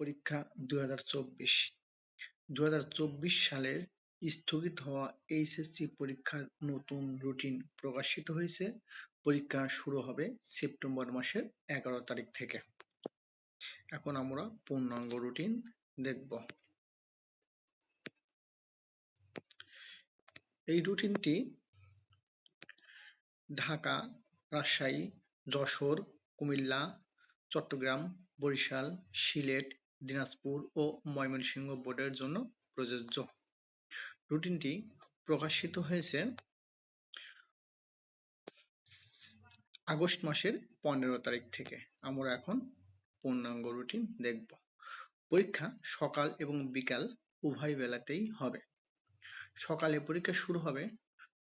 পরীক্ষা দুই হাজার সালের স্থগিত হওয়া এইচএসসি পরীক্ষার নতুন রুটিন প্রকাশিত হয়েছে। পরীক্ষা শুরু হবে সেপ্টেম্বর মাসের এগারো তারিখ থেকে। এখন আমরা পূর্ণাঙ্গ রুটিন দেখব। এই রুটিনটি ঢাকা, রাজশাহী, যশোর, কুমিল্লা, চট্টগ্রাম, বরিশাল, সিলেট দিনাজপুর ও ময়মনসিংহ বোর্ডের জন্য প্রযোজ্য। রুটিনটি প্রকাশিত হয়েছে আগস্ট মাসের পনেরো তারিখ থেকে। আমরা এখন পূর্ণাঙ্গ রুটিন দেখব। পরীক্ষা সকাল এবং বিকাল উভয় বেলাতেই হবে। সকালে পরীক্ষা শুরু হবে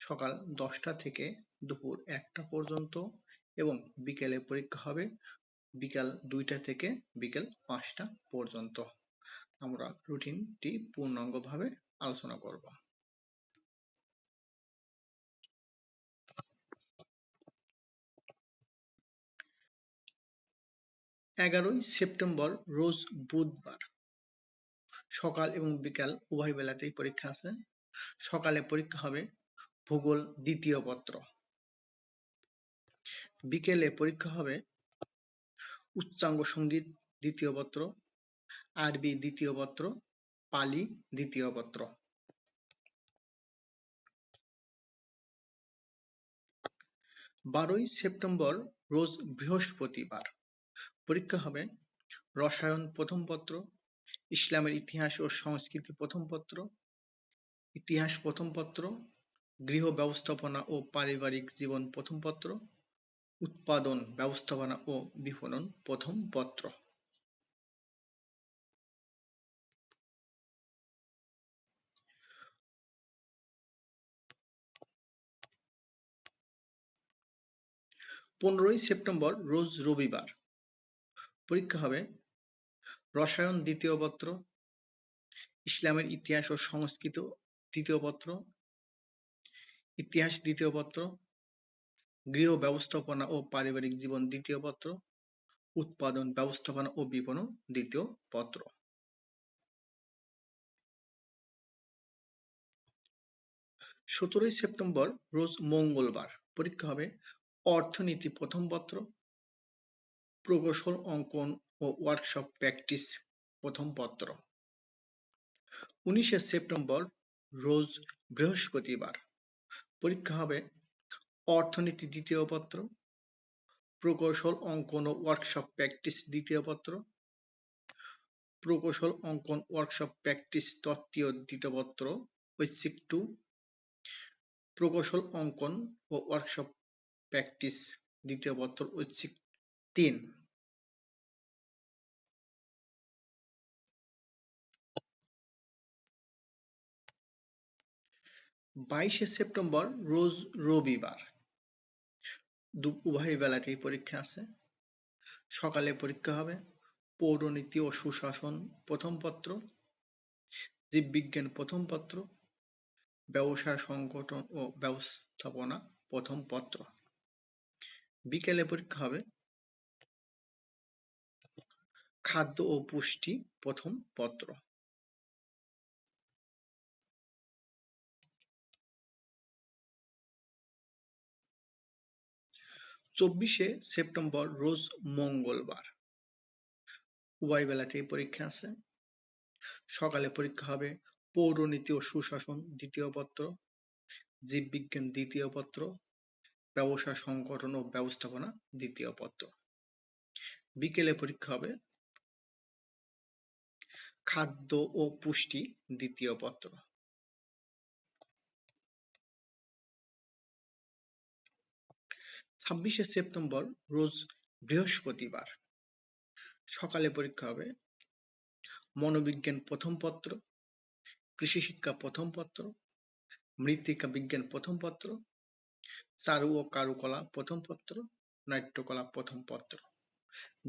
সকাল দশটা থেকে দুপুর একটা পর্যন্ত এবং বিকেলে পরীক্ষা হবে বিকাল দুইটা থেকে বিকেল পাঁচটা পর্যন্ত আমরা রুটিনটি পূর্ণাঙ্গভাবে আলোচনা করব। এগারোই সেপ্টেম্বর রোজ বুধবার। সকাল এবং বিকাল উভয় বেলাতেই পরীক্ষা আছে। সকালে পরীক্ষা হবে ভূগোল দ্বিতীয় পত্র। বিকেলে পরীক্ষা হবে উচ্চাঙ্গ সংগীত দ্বিতীয় পত্র, আরবি দ্বিতীয় পত্র, পালি দ্বিতীয় পত্র। বারোই সেপ্টেম্বর রোজ বৃহস্পতিবার। পরীক্ষা হবে রসায়ন প্রথম পত্র, ইসলামের ইতিহাস ও সংস্কৃতি প্রথম পত্র, ইতিহাস প্রথম পত্র, গৃহ ব্যবস্থাপনা ও পারিবারিক জীবন প্রথম পত্র উৎপাদন, ব্যবস্থাপনা ও বিপণন প্রথম পত্র। পনেরোই সেপ্টেম্বর, রোজ রবিবার। পরীক্ষা হবে রসায়ন দ্বিতীয় পত্র, ইসলামের ইতিহাস ও সংস্কৃত তৃতীয় পত্র, ইতিহাস দ্বিতীয় পত্র গৃহ ব্যবস্থাপনা ও পারিবারিক জীবন দ্বিতীয় পত্র, উৎপাদন ব্যবস্থাপনা ও বিপণন দ্বিতীয় পত্র। সতেরোই সেপ্টেম্বর রোজ মঙ্গলবার, পরীক্ষা হবে অর্থনীতি প্রথম পত্র, প্রকৌশল অঙ্কন ও ওয়ার্কশপ প্র্যাকটিস প্রথম পত্র। উনিশে সেপ্টেম্বর রোজ বৃহস্পতিবার, পরীক্ষা হবে অর্থনীতি দ্বিতীয় পত্র, প্রকৌশল অঙ্কন ও ওয়ার্কশপ প্র্যাকটিস দ্বিতীয় পত্র, প্রকৌশল অঙ্কন ওয়ার্কশপ প্র্যাকটিস তত্ত্বীয় দ্বিতীয় পত্র ঐচ্ছিক টু প্রকৌশল অঙ্কন ও ওয়ার্কশপ প্র্যাকটিস দ্বিতীয় পত্র ঐচ্ছিক তিন। বাইশে সেপ্টেম্বর, রোজ রবিবার। উভয় বেলাতেই পরীক্ষা আছে। সকালে পরীক্ষা হবে। পৌরনীতি ও সুশাসন প্রথম পত্র। জীববিজ্ঞান প্রথম পত্র। ব্যবসায় সংগঠন ও ব্যবস্থাপনা প্রথম পত্র। বিকেলে পরীক্ষা হবে। খাদ্য ও পুষ্টি প্রথম পত্র। চব্বিশে সেপ্টেম্বর, রোজ মঙ্গলবার। উভয় বেলাতেই পরীক্ষা আছে। সকালে পরীক্ষা হবে পৌরনীতি ও সুশাসন দ্বিতীয় পত্র, জীববিজ্ঞান দ্বিতীয় পত্র, ব্যবসা সংগঠন ও ব্যবস্থাপনা দ্বিতীয় পত্র। বিকেলে পরীক্ষা হবে খাদ্য ও পুষ্টি দ্বিতীয় পত্র। ছাব্বিশে সেপ্টেম্বর, রোজ বৃহস্পতিবার। সকালে পরীক্ষা হবে। মনোবিজ্ঞান প্রথম পত্র কৃষি শিক্ষা প্রথম পত্র, মৃত্তিকা বিজ্ঞান প্রথম পত্র চারু ও কারুকলা প্রথম পত্র, নাট্যকলা প্রথম পত্র।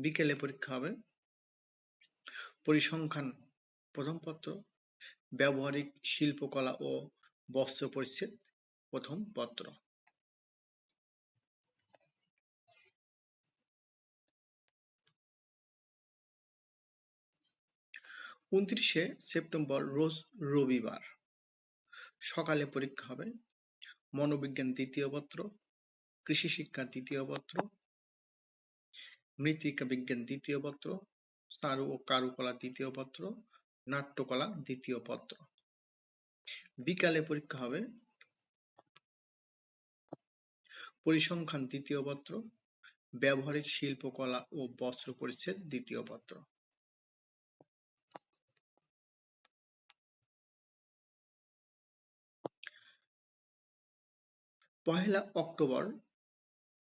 বিকেলে পরীক্ষা হবে। পরিসংখ্যান প্রথম পত্র, ব্যবহারিক শিল্পকলা ও বস্ত্র পরিচ্ছেদ প্রথম পত্র। উনত্রিশে সেপ্টেম্বর রোজ রবিবার। সকালে পরীক্ষা হবে। মনোবিজ্ঞান দ্বিতীয় পত্র, কৃষি শিক্ষা দ্বিতীয় পত্র, মৃত্তিকা বিজ্ঞান দ্বিতীয় পত্র চারু ও কারুকলা দ্বিতীয় পত্র, নাট্যকলা দ্বিতীয় পত্র। বিকালে পরীক্ষা হবে। পরিসংখ্যান দ্বিতীয় পত্র, ব্যবহারিক শিল্পকলা ও বস্ত্র পরিচ্ছেদ দ্বিতীয় পত্র। পহেলা অক্টোবর,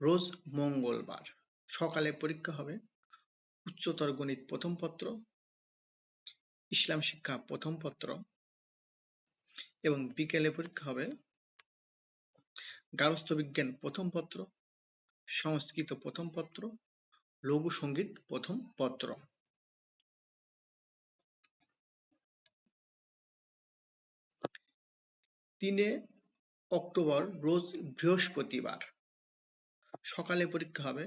রোজ মঙ্গলবার। সকালে পরীক্ষা হবে উচ্চতর গণিত প্রথম পত্র, ইসলাম শিক্ষা প্রথম পত্র এবং বিকেলে পরীক্ষা হবে গার্হস্থ্য বিজ্ঞান প্রথম পত্র, সংস্কৃত প্রথম পত্র, লঘু সংগীত প্রথম পত্র। তিনে অক্টোবর, রোজ বৃহস্পতিবার। সকালে পরীক্ষা হবে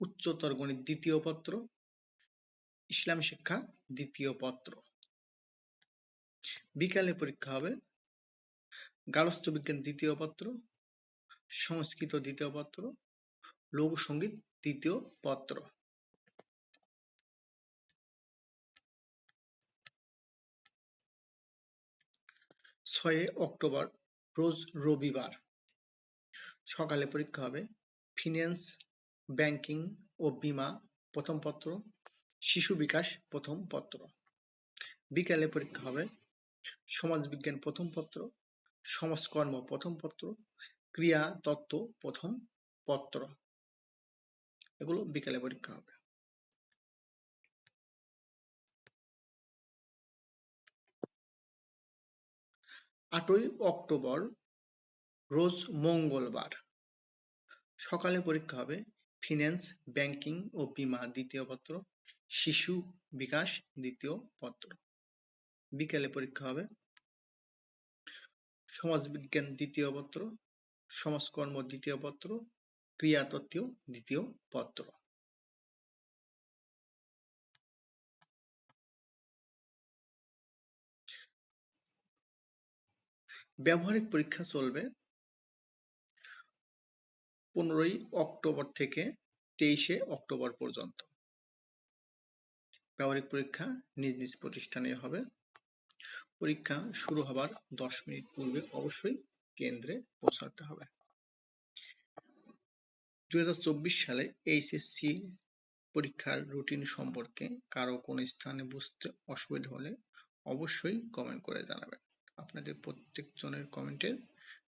উচ্চতর গণিত দ্বিতীয় পত্র, ইসলাম শিক্ষা দ্বিতীয় পত্র। বিকালে পরীক্ষা হবে গার্হস্থ্য বিজ্ঞান দ্বিতীয় পত্র, সংস্কৃত দ্বিতীয় পত্র, লোক সংগীত তৃতীয় পত্র। ছয় অক্টোবর রোজ রবিবার। সকালে পরীক্ষা হবে ফিন্যান্স ব্যাংকিং ও বিমা প্রথম পত্র, শিশু বিকাশ প্রথম পত্র। বিকালে পরীক্ষা হবে সমাজবিজ্ঞান প্রথম পত্র, সমাজকর্ম প্রথম পত্র, ক্রিয়া, তত্ত্ব প্রথম পত্র। এগুলো বিকালে পরীক্ষা হবে। আটই অক্টোবর, রোজ মঙ্গলবার। সকালে পরীক্ষা হবে ফিন্যান্স, ব্যাংকিং ও বিমা দ্বিতীয় পত্র, শিশু বিকাশ দ্বিতীয় পত্র। বিকেলে পরীক্ষা হবে সমাজবিজ্ঞান দ্বিতীয় পত্র, সমাজকর্ম দ্বিতীয় পত্র, ক্রিয়াতত্ত্ব দ্বিতীয় পত্র। ব্যবহারিক পরীক্ষা চলবে পনেরোই অক্টোবর থেকে তেইশে অক্টোবর পর্যন্ত। ব্যবহারিক পরীক্ষা নিজ নিজ প্রতিষ্ঠানে হবে। পরীক্ষা শুরু হবার দশ মিনিট পূর্বে অবশ্যই কেন্দ্রে পৌঁছাতে হবে। দুই সালে এইচএসসি পরীক্ষার রুটিন সম্পর্কে কারও কোনো স্থানে বুঝতে অসুবিধা হলে অবশ্যই কমেন্ট করে জানাবেন। আপনাদের প্রত্যেকজনের কমেন্টের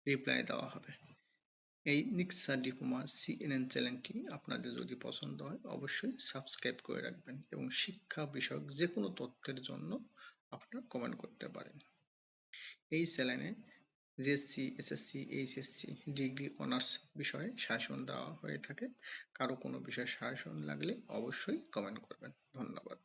রিপ্লাই দেওয়া হবে। এই নিক্সা ডিপ্লোমা সিএনএন চ্যানেলটি আপনাদের যদি পছন্দ হয়, অবশ্যই সাবস্ক্রাইব করে রাখবেন এবং শিক্ষা বিষয়ক যে কোনো তথ্যের জন্য আপনারা কমেন্ট করতে পারেন। এই চ্যানেলে JSC SSC HSC degree honours বিষয়ে শাসন দেওয়া হয়ে থাকে। কারও কোনো বিষয়ে শাসন লাগলে অবশ্যই কমেন্ট করবেন। ধন্যবাদ।